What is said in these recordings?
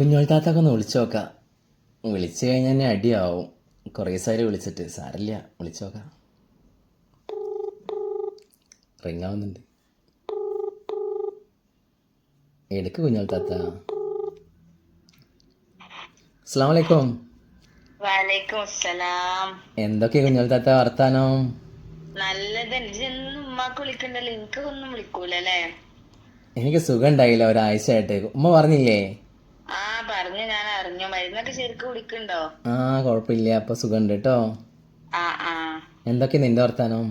കുഞ്ഞോൾ താത്താക്ക് ഒന്ന് വിളിച്ചു നോക്കാം വിളിച്ചു കഴിഞ്ഞാൽ തന്നെ അടിയാവും. കുറേ സാരി വിളിച്ചിട്ട്. സാരല്ല വിളിച്ചു നോക്കാം റിങ് ആവുന്നുണ്ട് എടുക്ക് കുഞ്ഞോൾത്താത്ത. അസ്സാം വലൈക്കും എന്തൊക്കെ കുഞ്ഞോൾ താത്ത വർത്താനം? നല്ലത്. എന്നും ഉമ്മാക്ക് വിളിക്കണ്ടല്ലോ. എനിക്ക് സുഖം ഉണ്ടായില്ല. ഒരാഴ്ചയായിട്ട്. ഉമ്മ പറഞ്ഞില്ലേ? പറഞ്ഞു ഞാൻ അറിഞ്ഞു. മരുന്നൊക്കെ ശരിക്കും കുടിക്കണ്ടോ ആ കുഴപ്പമില്ല അപ്പൊ സുഖം കേട്ടോ ആ ആ. എന്തൊക്കെ നിന്റെ വർത്താനം?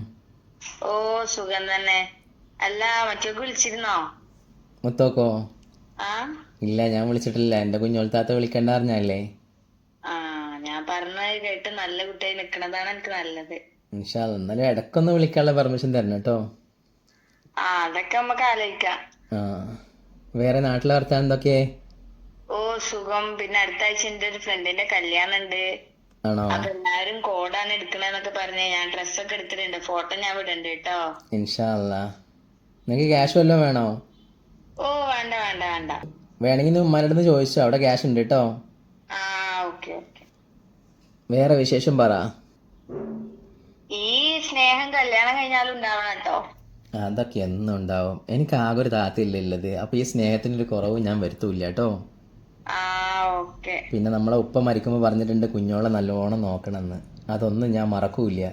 ഓ സുഖം തന്നെ. അല്ല മറ്റൊക്കെ വിളിച്ചിരുന്നോ? മുത്തോക്കോ? ആ? ഇല്ല ഞാൻ വിളിച്ചിട്ടില്ല. എന്റെ കുഞ്ഞോൾ താത്ത വിളിക്കണ്ട അറിഞ്ഞല്ലേ ആ ഞാൻ പറഞ്ഞത് കേട്ട് നല്ല കുട്ടിയായി നിക്കണതാണ് എനിക്ക് നല്ലത്. ഇൻഷാല്ല എന്നാലും ഇടക്കൊന്ന് വിളിക്കാനുള്ള പെർമിഷൻ തരണം കേട്ടോ ആ അതൊക്കെ നമുക്ക് ആലോചിക്കാം. ആ. വേറെ നാട്ടിലെ വർത്താനം എന്തൊക്കെ? ഓ സുഖം. പിന്നെ അടുത്ത ആഴ്ച എന്റെ ഒരു ഫ്രണ്ടിന്റെ കല്യാണം ഉണ്ട് ആണോ? അപ്പൊ എല്ലാരും കോഡാണ് എടുക്കണെന്നൊക്കെ പറഞ്ഞ് ഞാൻ ഡ്രസ്സൊക്കെ എടുത്തിട്ടുണ്ട്. ഫോട്ടോ ഞാൻ വിടണ്ട് കേട്ടോ. ഇൻഷാല്ല നിങ്ങൾക്ക് ക്യാഷ് വല്ലതും വേണോ? ഓ വേണ്ട വേണ്ട വേണ്ട. വേണമെങ്കിൽ നീ ഉമ്മാരുടെ അടുത്ത് ചോദിച്ചോ. അവിടെ ക്യാഷ് ഉണ്ട് കേട്ടോ. ആ ഓക്കെ ഓക്കെ. വേറെ വിശേഷം പറ. ഈ സ്നേഹം കല്യാണം കഴിഞ്ഞാലും ഉണ്ടാവണം കേട്ടോ. അതൊക്കെ എന്നും ഉണ്ടാവും. എനിക്ക് ആകെ ഒരു താത്തയില്ല ഉള്ളത്. അപ്പോൾ ഈ സ്നേഹത്തിനൊരു കുറവ് ഞാൻ വരുത്തൂല്ല കേട്ടോ. പിന്നെ നമ്മളെ ഉപ്പ മരിക്കുമ്പോ പറഞ്ഞിട്ടുണ്ട് കുഞ്ഞോളെ നല്ലോണം നോക്കണമെന്ന് അതൊന്നും ഞാൻ മറക്കൂല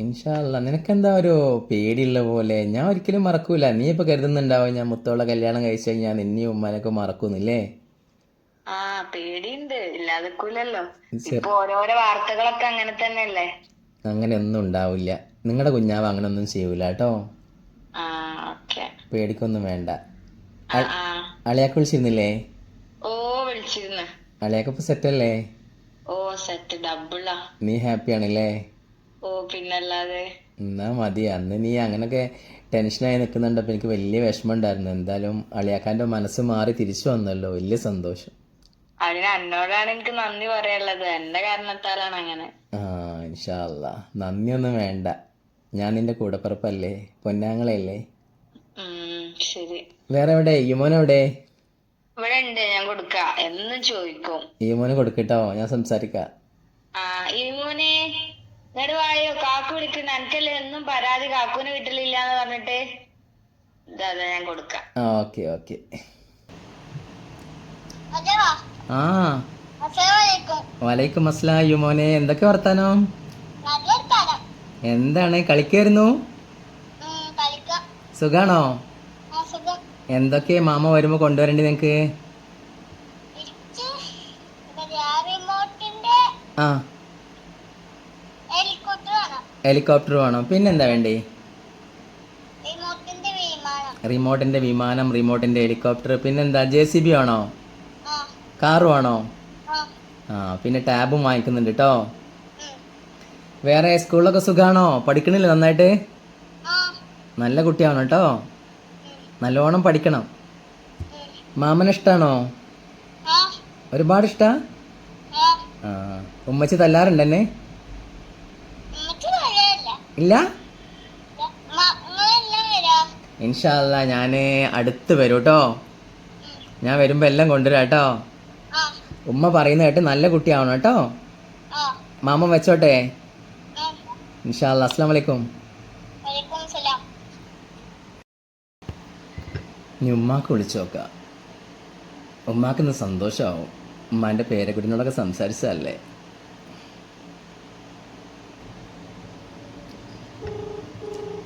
ഇൻഷാല്ല നിനക്കെന്താ ഒരു പേടിയുള്ള പോലെ? ഞാൻ ഒരിക്കലും മറക്കൂല. നീ ഇപ്പൊ കരുതുന്നുണ്ടാവും ഞാൻ മുത്തോളെ കല്യാണം കഴിച്ചു കഴിഞ്ഞാൽ നിന്നെയും ഉമ്മാനൊക്കെ മറക്കുന്നില്ലേ? ആ പേടിയുണ്ട്. ഇല്ലാതെക്കൂലല്ലോ ഇപ്പൊ ഓരോരോ വാർത്തകളൊക്കെ അങ്ങനെ തന്നെയല്ലേ? അങ്ങനെ ഒന്നും ഉണ്ടാവില്ല. നിങ്ങളുടെ കുഞ്ഞാവ് അങ്ങനെ ഒന്നും ചെയ്യൂല കേട്ടോ. പേടിക്കൊന്നും വേണ്ട. അളിയാക്ക് വിളിച്ചിരുന്നില്ലേ? ഓ വിളിച്ചിരുന്നു. അളിയാക്ക് ഇപ്പൊ സെറ്റല്ലേ? ഓ സെറ്റ്. ഡബിളാ. നീ ഹാപ്പി ആണല്ലേ ഓ പിന്നല്ലാതെ. എന്നാ മതി. അന്ന് നീ അങ്ങനൊക്കെ ടെൻഷനായി നിൽക്കുന്നുണ്ടപ്പോൾ എനിക്ക് വലിയ വിഷമം ഉണ്ടായിരുന്നു എന്തായാലും അളിയാക്കാന്റെ മനസ്സ് മാറി തിരിച്ചു വന്നല്ലോ. വലിയ സന്തോഷം. അതിന് എന്നോടാണ് എനിക്ക് നന്ദി പറയാനുള്ളത്. എന്റെ കാരണത്താലാണ് അങ്ങനെ. ആ ഇൻഷാല്ല നന്ദിയൊന്നും വേണ്ട. ഞാൻ നിന്റെ കൂടപ്പിറപ്പല്ലേ? പൊന്നാങ്ങളല്ലേ? വേറെ എവിടെ യുമോൻ എവിടെ ഇവിടെ ഉണ്ട് ഞാൻ കൊടുക്കാം. എന്നും ചോദിക്കും. യുമോന് കൊടുക്കട്ടോ ഞാൻ സംസാരിക്കാം. ആ ഈ മോനെ ഇങ്ങോട്ട് വായോ? കാക്കു വിളിക്കണ്ട. എനിക്കല്ലേ എന്നും പരാതി? കാക്കുവിനെ വീട്ടിലില്ല എന്ന് പറഞ്ഞിട്ട്. ഇതാ ഞാൻ കൊടുക്കാം. Okay okay. ആ. വലൈക്കും അസ്സലാം യുമോനെ. എന്തൊക്കെ വർത്താനം. എന്താണ്? കളിക്കായിരുന്നു? സുഖാണോ? എന്തൊക്കെ മാമ വരുമ്പോ കൊണ്ടുവരണ്ടി നിങ്ങക്ക്? ആ. ഹെലികോപ്റ്റർ വേണം. പിന്നെന്താ വേണ്ടേ? റിമോട്ടിന്റെ വിമാനം. റിമോട്ടിന്റെ ഹെലികോപ്റ്റർ. പിന്നെന്താ ജെ സി ബി ആണോ? കാർ വേണോ ആ. പിന്നെ ടാബും വാങ്ങിക്കുന്നുണ്ട് കേട്ടോ വേറെ സ്കൂളിലൊക്കെ സുഖാണോ? പഠിക്കണില്ലേ നന്നായിട്ട്? നല്ല കുട്ടിയാണ് കേട്ടോ. നല്ലോണം പഠിക്കണം. മാമന് ഇഷ്ടാണോ? ഒരുപാട് ഇഷ്ടാ? ആ ഉമ്മച്ചി തല്ലാറുണ്ടെന്നെ ഇല്ല? ഇൻഷാല്ല ഞാൻ അടുത്ത് വരും കേട്ടോ. ഞാൻ വരുമ്പോൾ എല്ലാം കൊണ്ടുവരാം കേട്ടോ. ഉമ്മ പറയുന്ന കേട്ട് നല്ല കുട്ടിയാവണം കേട്ടോ. മാമ വെച്ചോട്ടെ. ഇൻഷാല്ല അസ്സാം വലൈക്കും ഇനി ഉമ്മാക്ക് വിളിച്ചു നോക്കാം. ഉമ്മാക്കിന്ന് സന്തോഷമാവും ഉമ്മാന്റെ പേരക്കുട്ടിനോടൊക്കെ സംസാരിച്ചതല്ലേ?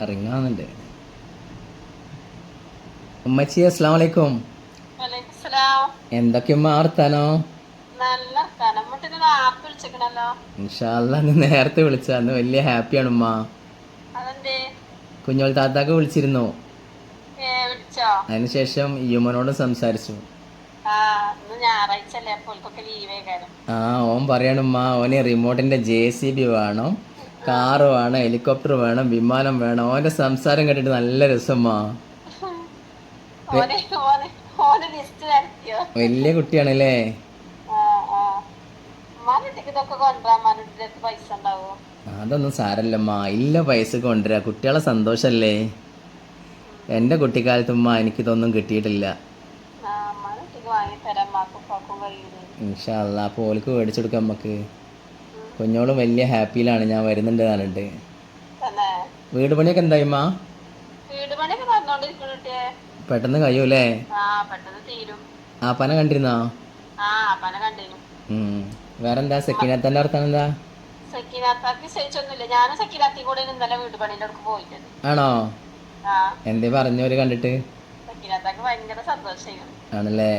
ഇറങ്ങാന്നുണ്ട് ഉമ്മച്ചി അസ്സാം വലൈക്കും എന്തൊക്കെ ഉമ്മ ആർത്താനോ നല്ല കനമുട്ടിന് ആപ്പ് വിളിച്ചിക്കണല്ലോ. ഇൻഷാല്ല ഇന്ന് നേരത്തെ വിളിച്ച അന്ന് വലിയ ഹാപ്പിയാണ് ഉമ്മ. കുഞ്ഞോൾ താത്താക്ക് വിളിച്ചിരുന്നു. വിളിച്ചോ അതിനുശേഷം യുമനോട് സംസാരിച്ചു. ആ ഓൻ പറയണം മാ ഓനെ പറയണുമ്മ റിമോട്ടിന്റെ ജെ സി ബി വേണം കാറ് വേണം ഹെലികോപ്റ്റർ വേണം വിമാനം വേണം. ഓന്റെ സംസാരം കേട്ടിട്ട് നല്ല രസമാ വലിയ കുട്ടിയാണല്ലേ. അതൊന്നും സാരല്ലമ്മ ഇല്ല പൈസ കൊണ്ടുവരാ. കുട്ടികളെ സന്തോഷല്ലേ. എന്റെ കുട്ടിക്കാലത്തുമ്മ എനിക്കിതൊന്നും കിട്ടിയിട്ടില്ല. ആ കിട്ടിയിട്ടില്ല ഇൻഷാല്ല അപ്പോൾ ഓൾക്ക് മേടിച്ചു കൊടുക്കാം നമുക്ക് കുഞ്ഞോളും വലിയ ഹാപ്പിയിലാണ് ഞാൻ വരുന്നുണ്ട് പറഞ്ഞിട്ട്. വീട് പണിയൊക്കെ എന്തായി പെട്ടെന്ന് കഴിയൂലേ ആ പന കണ്ടിരുന്നോ. വേറെന്താ? സെക്കിനാത്തന്റെ വർത്താനം എന്താ? ആണോ? ആ. പറഞ്ഞു ഒരു കണ്ടിട്ട്? ആണല്ലേ?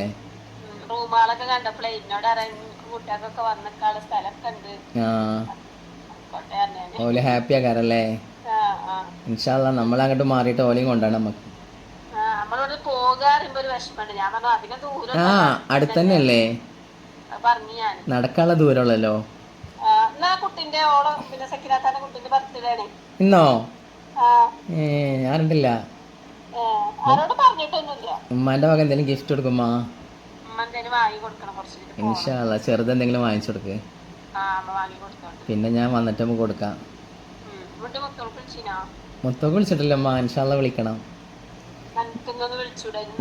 റൂമുകളൊക്കെ കണ്ടപ്പോഴേ എന്നോട് അറിയാൻ കുട്ടികൾക്കൊക്കെ വന്നിക്കാളെ സ്ഥലമൊക്കെ ഉണ്ട് ആ. ആയിക്കോട്ടെ പറഞ്ഞു ഓൽ ഹാപ്പി ആക്കാറല്ലേ? ഇൻഷാല്ല നമ്മൾ അങ്ങോട്ട് മാറിയിട്ട് ഓലയും കൊണ്ടാണ് നമുക്ക് ആ അടുത്തന്നെയല്ലേ? നടക്കാനുള്ള ദൂരമുള്ളല്ലോ? ഇന്നോ? ഏ ഞാൻ കണ്ടില്ല പറഞ്ഞിട്ടൊന്നുമില്ല. ഉമ്മാന്റെ മകൻ എന്തെങ്കിലും ഗിഫ്റ്റ് കൊടുക്കുമ്മാ ഇൻഷാല്ല ചെറുത് എന്തെങ്കിലും വാങ്ങിച്ചു കൊടുക്ക്. പിന്നെ ഞാൻ വന്നിട്ട് നമുക്ക് കൊടുക്കാം. മുത്തോക്ക് വിളിച്ചിട്ടില്ലമ്മ ഇൻഷാല്ല വിളിക്കണം.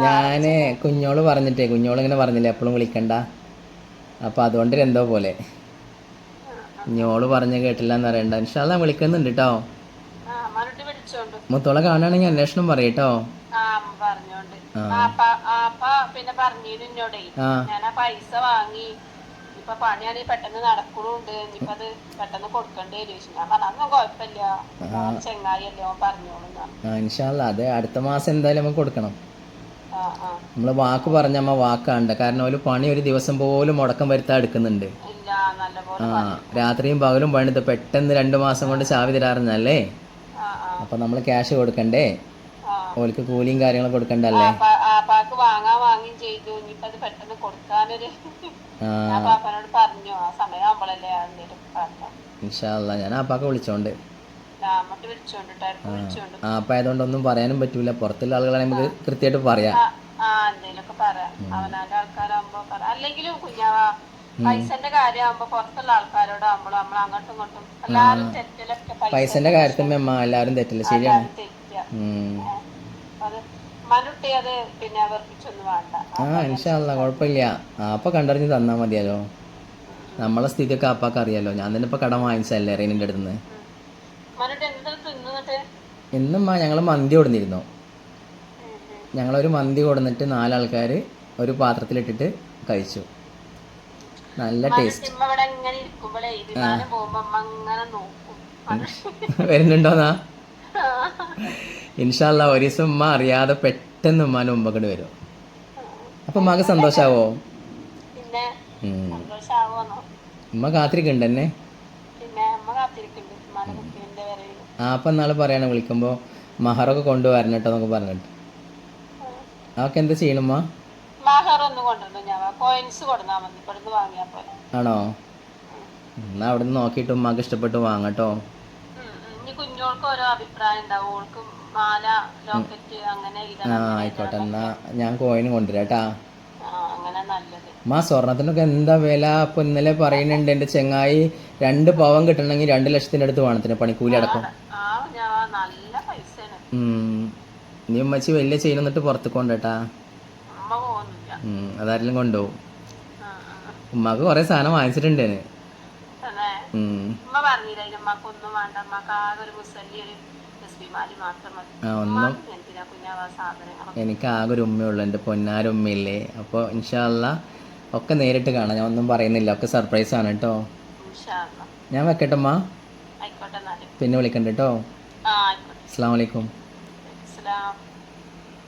ഞാൻ കുഞ്ഞോൾ പറഞ്ഞിട്ടേ കുഞ്ഞോൾ ഇങ്ങനെ പറഞ്ഞില്ലേ എപ്പോഴും വിളിക്കണ്ട. അപ്പൊ അതുകൊണ്ട് എന്തോ പോലെ. കുഞ്ഞോൾ പറഞ്ഞ് കേട്ടില്ല എന്ന് അറിയണ്ട ഇൻഷാല്ല വിളിക്കുന്നുണ്ട് കേട്ടോ മുത്തോളെ കാണുകയാണെങ്കിൽ അന്വേഷണം പറയട്ടോ അമ്മ പിന്നെ പറഞ്ഞിരുന്നു എന്നോടേ ഞാൻ ആ പൈസ വാങ്ങി. ഇപ്പൊ പണിയാണെങ്കിൽ പെട്ടെന്ന് നടക്കണുണ്ട്. ഇനിയിപ്പൊ അത് പെട്ടെന്ന് കൊടുക്കേണ്ടി വരും ഞാൻ പറഞ്ഞു കുഴപ്പമില്ല ചെങ്ങായിയല്ലേ ഓൻ പറഞ്ഞോളൂ അത് അടുത്ത മാസം എന്തായാലും നമുക്ക് കൊടുക്കണം. നമ്മൾ വാക്ക് പറഞ്ഞമ്മ വാക്കാണ്ട്. കാരണം ഒരു പണി ഒരു ദിവസം പോലും മുടക്കം വരുത്താൻ എടുക്കുന്നുണ്ട്. ആ രാത്രിയും പകലും പണിത് പെട്ടെന്ന് രണ്ടു മാസം കൊണ്ട് ചാവി തരാറുന്നല്ലേ അപ്പൊ നമ്മൾ ക്യാഷ് കൊടുക്കണ്ടേ? ഓൾക്ക് കൂലിയും കാര്യങ്ങളും കൊടുക്കണ്ടല്ലേ? ആപ്പാക്ക് വാങ്ങാൻ ചെയ്തു. ഇനിയിപ്പൊ അത് പെട്ടെന്ന് കൊടുക്കാനൊരു ഞാൻ പാപ്പനോട് പറഞ്ഞു. ആ സമയം ആവുമ്പോഴല്ലേ എന്തേലും പറഞ്ഞു. ഇൻഷാല്ല ഞാൻ ആപ്പാക്കെ വിളിച്ചോണ്ട്. ആ അപ്പൊ ആയതുകൊണ്ടൊന്നും പറയാനും പറ്റൂല. പുറത്തുള്ള ആളുകളെ നമുക്ക് കൃത്യമായിട്ട് പറയാം. ആ ആ എന്തേലൊക്കെ പറയാം. അവനാന്റെ ആൾക്കാരാകുമ്പോ പറയാം അല്ലെങ്കിലും കുഞ്ഞാവ പൈസന്റെ കാര്യമാകുമ്പോ പുറത്തുള്ള ആൾക്കാരോടാകുമ്പോൾ നമ്മൾ അങ്ങോട്ടും ഇങ്ങോട്ടും എല്ലാരും തെറ്റിലൊക്കെ പൈസന്റെ കാര്യത്തിൽ മെമ്മ എല്ലാവരും തെറ്റില്ല. ശരിയാണ്. തെറ്റുക ഉം. അത് മനുട്ടി അത് പിന്നെ വെറുപ്പിച്ചൊന്നും വേണ്ട. ആ ഇൻഷാല്ല കുഴപ്പമില്ല അപ്പൊ കണ്ടറിഞ്ഞ് തന്നാ മതിയല്ലോ. നമ്മളെ സ്ഥിതിയൊക്കെ അപ്പാക്ക് അറിയാലോ. ഞാൻ തന്നെ ഇപ്പൊ കടം വാങ്ങിച്ചല്ലേ റീനിന്റെ അടുത്ത് ഞങ്ങൾ ഇന്നമ്മ ഞങ്ങൾ മന്തി കൊടുന്നിരുന്നു. ഞങ്ങളൊരു മന്തി കൊടുന്നിട്ട് നാലാൾക്കാർ ഒരു പാത്രത്തിലിട്ടിട്ട് കഴിച്ചു. നല്ല ടേസ്റ്റ് വരുന്നുണ്ടോന്നാ? ഇൻഷാല്ല ഒരു ദിവസം ഉമ്മ അറിയാതെ പെട്ടെന്ന് ഉമ്മാന്റെ ഉമ്മക്കട് വരും. അപ്പൊ ഉമ്മക്ക് സന്തോഷാവോ? ഉമ്മ കാത്തിരിക്കണ്ട എന്നെ? ആ അപ്പൊ നാളെ പറയണ വിളിക്കുമ്പോ മഹറൊക്കെ കൊണ്ടുവരണം കേട്ടോ എന്നൊക്കെ പറഞ്ഞിട്ട്. അതൊക്കെ എന്താ ചെയ്യണമ്മ? മഹർ ഒന്ന് കൊണ്ടുവന്നു ഞാൻ കോയിൻസ് കൊടുന്നാ മതി. ഇവിടുന്ന് വാങ്ങിയാ ആണോ? എന്നാ അവിടെ നിന്ന് നോക്കിയിട്ട് ഉമ്മാക്ക് ഇഷ്ടപ്പെട്ട് വാങ്ങട്ടോ. ഇനി കുഞ്ഞോൾക്ക് ഓരോ അഭിപ്രായം ഉണ്ടാവും. ഓൾക്ക് മാല ലോക്കറ്റ് അങ്ങനെ ആ ആയിക്കോട്ടെ. എന്നാ ഞാൻ കോയിന് കൊണ്ടുവരാട്ടാ മാ സ്വർണത്തിനൊക്കെ എന്താ വില? അപ്പൊ ഇന്നലെ പറയുന്നുണ്ട് എന്റെ ചെങ്ങായി രണ്ട് പവൻ കിട്ടണമെങ്കിൽ രണ്ട് ലക്ഷത്തിന്റെ അടുത്ത് വേണത്തിന് പണിക്കൂലി അടക്കം. നീ ഉമ്മച്ചി വലിയ ചെയിൻ എന്നിട്ട് പുറത്ത് കൊണ്ടേട്ടാ അതാരെങ്കിലും കൊണ്ടുപോകും. ഉമ്മാക്ക് കൊറേ സാധനം വാങ്ങിച്ചിട്ടുണ്ട് എനിക്ക് ആകെ ഒരു ഉമ്മയുള്ളൂ എന്റെ പൊന്നാരുമ്മയില്ലേ അപ്പോൾ ഇൻഷാല്ല ഒക്കെ നേരിട്ട് കാണാം. ഞാൻ ഒന്നും പറയുന്നില്ല ഒക്കെ സർപ്രൈസ് ആണ് കേട്ടോ. ഞാൻ വെക്കട്ടെ അമ്മ പിന്നെ വിളിക്കണ്ട കേട്ടോ അസ്സാം വലൈക്കും